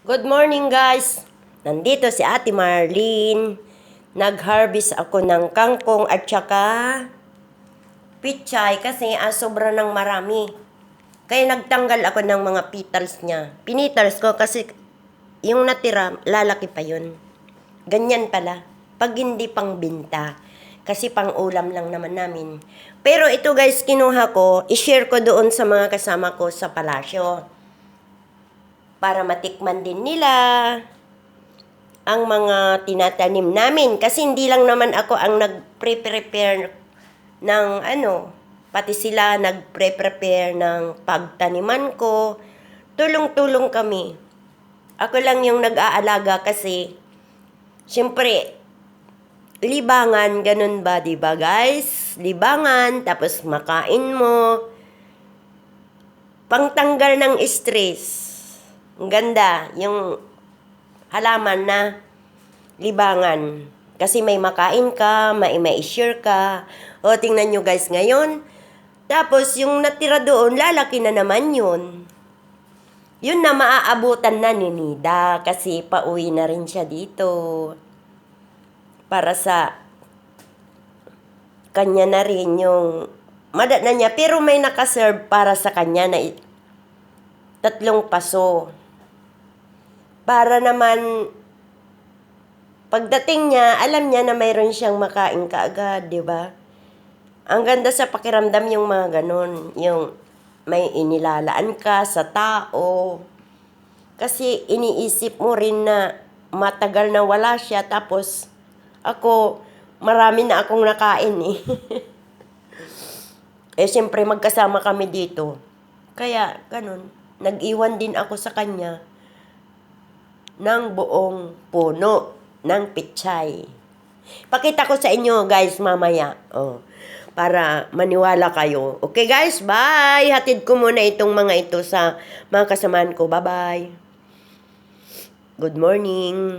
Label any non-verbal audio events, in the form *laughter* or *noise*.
Good morning guys! Nandito si Ate Marlene. Nag-harvest ako ng kangkong at saka pichay kasi ah, sobra ng marami. Kaya nagtanggal ako ng mga petals niya. Pinetals ko kasi yung natira, lalaki pa yun. Ganyan pala. Pag hindi pang binta. Kasi pang ulam lang naman namin. Pero ito guys, kinuha ko, i-share ko doon sa mga kasama ko sa palasyo para matikman din nila ang mga tinatanim namin. Kasi hindi lang naman ako ang nag-prepare ng ano, pati sila nag-prepare ng pagtaniman ko. Tulong-tulong kami. Ako lang yung nag-aalaga kasi, syempre, libangan, ganun ba, di ba guys? Libangan, tapos makain mo, pangtanggal ng stress. Ang ganda, yung halaman na libangan. Kasi may makain ka, may may share ka. O, tingnan nyo guys ngayon. Tapos, yung natira doon, lalaki na naman yun. Yun na maaabutan na ni Nida kasi pauwi na rin siya dito. Para sa kanya na rin yung mada na niya. Pero may nakaserve para sa kanya na tatlong paso. Para naman pagdating niya, alam niya na mayroon siyang makain kaagad, di ba? Ang ganda sa pakiramdam yung mga ganun. Yung may inilalaan ka sa tao. Kasi iniisip mo rin na matagal na wala siya. Tapos ako, marami na akong nakain eh. *laughs* eh, siyempre magkasama kami dito. Kaya, ganun. Nag-iwan din ako sa kanya ng buong puno ng pichay. Pakita ko sa inyo, guys, mamaya. Oh, para maniwala kayo. Okay, guys? Bye! Hatid ko muna itong mga ito sa mga kasamaan ko. Bye-bye! Good morning!